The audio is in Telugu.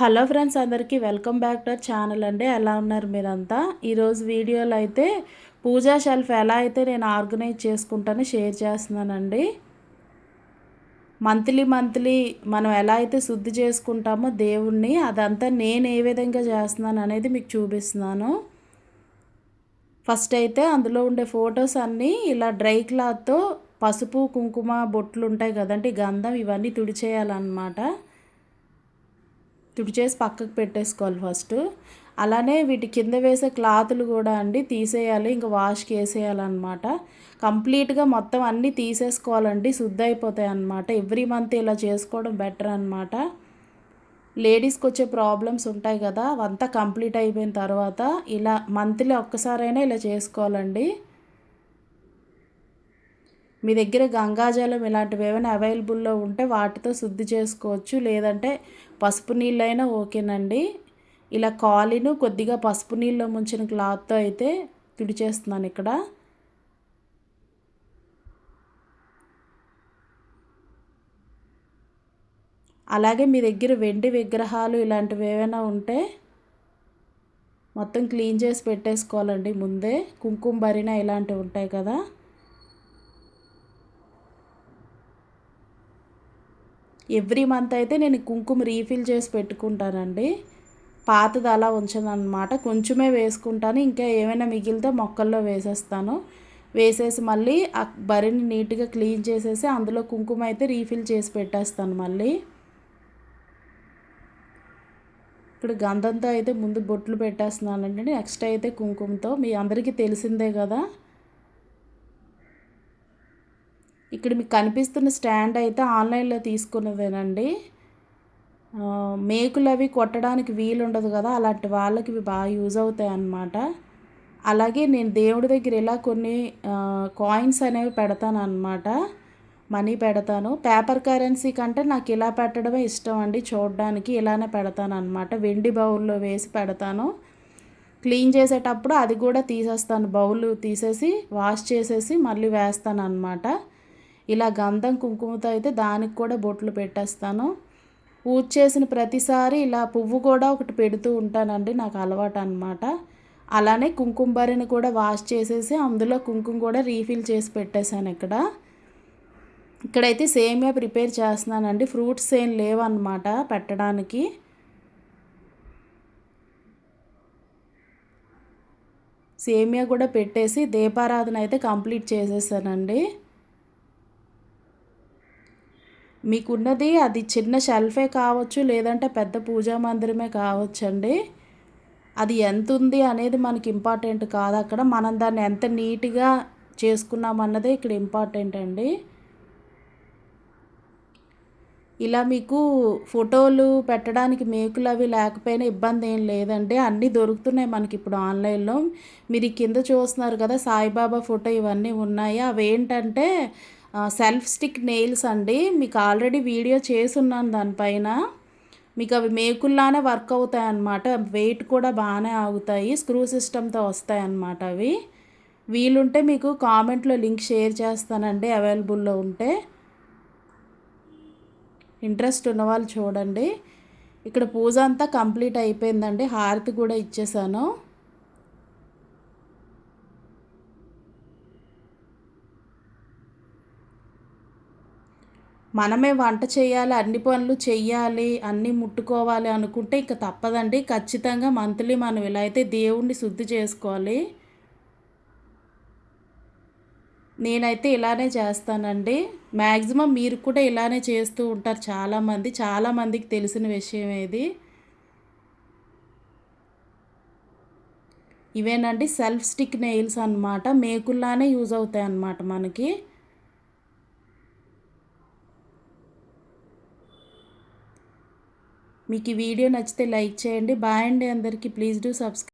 హలో ఫ్రెండ్స్ అందరికీ వెల్కమ్ బ్యాక్ టు ఛానల్ అండి. ఎలా ఉన్నారు మీరంతా? ఈరోజు వీడియోలో అయితే పూజా షెల్ఫ్ ఎలా అయితే నేను ఆర్గనైజ్ చేసుకుంటానో షేర్ చేస్తున్నానండి. మంత్లీ మంత్లీ మనం ఎలా అయితే శుద్ధి చేసుకుంటామో దేవుణ్ణి అదంతా నేను ఏ విధంగా చేస్తున్నాను అనేది మీకు చూపిస్తున్నాను. ఫస్ట్ అయితే అందులో ఉండే ఫొటోస్ అన్నీ ఇలా డ్రై క్లాత్తో పసుపు కుంకుమ బొట్లు ఉంటాయి కదండి గంధం ఇవన్నీ తుడిచేయాలన్నమాట. తుడిచేసి పక్కకు పెట్టేసుకోవాలి ఫస్ట్. అలానే వీటి కింద వేసే క్లాతులు కూడా అండి తీసేయాలి ఇంకా వాష్కి వేసేయాలన్నమాట కంప్లీట్గా మొత్తం అన్నీ తీసేసుకోవాలండి శుద్ధి అయిపోతాయి అన్నమాట. ఎవ్రీ మంత్ ఇలా చేసుకోవడం బెటర్ అనమాట లేడీస్కి వచ్చే ప్రాబ్లమ్స్ ఉంటాయి కదా అవంతా కంప్లీట్ అయిపోయిన తర్వాత ఇలా మంత్లీ ఒక్కసారైనా ఇలా చేసుకోవాలండి. మీ దగ్గర గంగాజలం ఇలాంటివి ఏమైనా అవైలబుల్లో ఉంటే వాటితో శుద్ధి చేసుకోవచ్చు. లేదంటే పసుపు నీళ్ళైనా ఓకేనండి. ఇలా కాలిను కొద్దిగా పసుపు నీళ్ళలో ముంచిన క్లాత్తో అయితే తుడిచేస్తున్నాను ఇక్కడ. అలాగే మీ దగ్గర వెండి విగ్రహాలు ఇలాంటివి ఏమైనా ఉంటే మొత్తం క్లీన్ చేసి పెట్టేసుకోవాలండి ముందే. కుంకుమ భరిన ఇలాంటివి ఉంటాయి కదా. ఎవ్రీ మంత్ అయితే నేను కుంకుమ రీఫిల్ చేసి పెట్టుకుంటానండి. పాతది అలా ఉంచదన్నమాట. కొంచెమే వేసుకుంటాను. ఇంకా ఏమైనా మిగిలితే మొక్కల్లో వేసేస్తాను. వేసేసి మళ్ళీ ఆ బరిని నీట్గా క్లీన్ చేసేసి అందులో కుంకుమ అయితే రీఫిల్ చేసి పెట్టేస్తాను మళ్ళీ. ఇప్పుడు గంధంతో అయితే ముందు బొట్లు పెట్టేస్తున్నానండి. నెక్స్ట్ అయితే కుంకుమతో. మీ అందరికీ తెలిసిందే కదా. ఇక్కడ మీకు కనిపిస్తున్న స్టాండ్ అయితే ఆన్లైన్లో తీసుకున్నదేనండి. మేకులు అవి కొట్టడానికి వీలు ఉండదు కదా అలాంటి వాళ్ళకి ఇవి బాగా యూజ్ అవుతాయి అన్నమాట. అలాగే నేను దేవుడి దగ్గర ఇలా కొన్ని కాయిన్స్ అనేవి పెడతాను అనమాట మనీ పెడతాను. పేపర్ కరెన్సీ కంటే నాకు ఇలా పెట్టడమే ఇష్టం అండి చూడడానికి ఇలానే పెడతాను అనమాట వెండి బౌల్లో వేసి పెడతాను. క్లీన్ చేసేటప్పుడు అది కూడా తీసేస్తాను బౌల్ తీసేసి వాష్ చేసేసి మళ్ళీ వేస్తాను అనమాట ఇలా గంధం కుంకుమతో అయితే దానికి కూడా బొట్లు పెట్టేస్తాను. పూజ చేసిన ప్రతిసారి ఇలా పువ్వు కూడా ఒకటి పెడుతూ ఉంటానండి నాకు అలవాటు అనమాట అలానే కుంకుమ బరిని కూడా వాష్ చేసేసి అందులో కుంకుమ కూడా రీఫిల్ చేసి పెట్టేశాను ఇక్కడ. ఇక్కడైతే సేమియా ప్రిపేర్ చేస్తున్నానండి ఫ్రూట్స్ ఏం లేవన్నమాట పెట్టడానికి. సేమియా కూడా పెట్టేసి దీపారాధన అయితే కంప్లీట్ చేసేసానండి. మీకున్నది అది చిన్న షెల్ఫే కావచ్చు లేదంటే పెద్ద పూజా మందిరమే కావచ్చండి. అది ఎంత ఉంది అనేది మనకి ఇంపార్టెంట్ కాదు. అక్కడ మనం దాన్ని ఎంత నీట్గా చేసుకున్నామన్నదే ఇక్కడ ఇంపార్టెంట్ అండి. ఇలా మీకు ఫోటోలు పెట్టడానికి మేకులు అవి లేకపోయినా ఇబ్బంది ఏం లేదండి. అన్నీ దొరుకుతున్నాయి మనకి ఇప్పుడు ఆన్లైన్లో. మీరు కింద చూస్తున్నారు కదా సాయిబాబా ఫోటో ఇవన్నీ ఉన్నాయి. అవి ఏంటంటే సెల్ఫ్ స్టిక్ నెయిల్స్ అండి. మీకు ఆల్రెడీ వీడియో చేసున్నాను దానిపైన. మీకు అవి మేకుల్లానే వర్క్ అవుతాయి అన్నమాట వెయిట్ కూడా బాగానే ఆగుతాయి. స్క్రూ సిస్టమ్తో వస్తాయి అన్నమాట అవి. వీలుంటే మీకు కామెంట్లో లింక్ షేర్ చేస్తానండి అవైలబుల్లో ఉంటే. ఇంట్రెస్ట్ ఉన్నవాళ్ళు చూడండి. ఇక్కడ పూజ అంతా కంప్లీట్ అయిపోయిందండి. హారతి కూడా ఇచ్చేసాను. మనమే వంట చేయాలి అన్ని పనులు చెయ్యాలి అన్నీ ముట్టుకోవాలి అనుకుంటే ఇక తప్పదండి. ఖచ్చితంగా మంత్లీ మనం ఇలా అయితే దేవుణ్ణి శుద్ధి చేసుకోవాలి. నేనైతే ఇలానే చేస్తానండి. మ్యాక్సిమం మీరు కూడా ఇలానే చేస్తూ ఉంటారు చాలామంది. చాలామందికి తెలిసిన విషయం ఇది. ఇవేనండి సెల్ఫ్ స్టిక్ నెయిల్స్ అనమాట మేకుల్లానే యూజ్ అవుతాయి అన్నమాట మనకి. మీకు ఈ వీడియో నచ్చితే లైక్ చేయండి. బాయ్ అండి అందరికీ. Please do subscribe.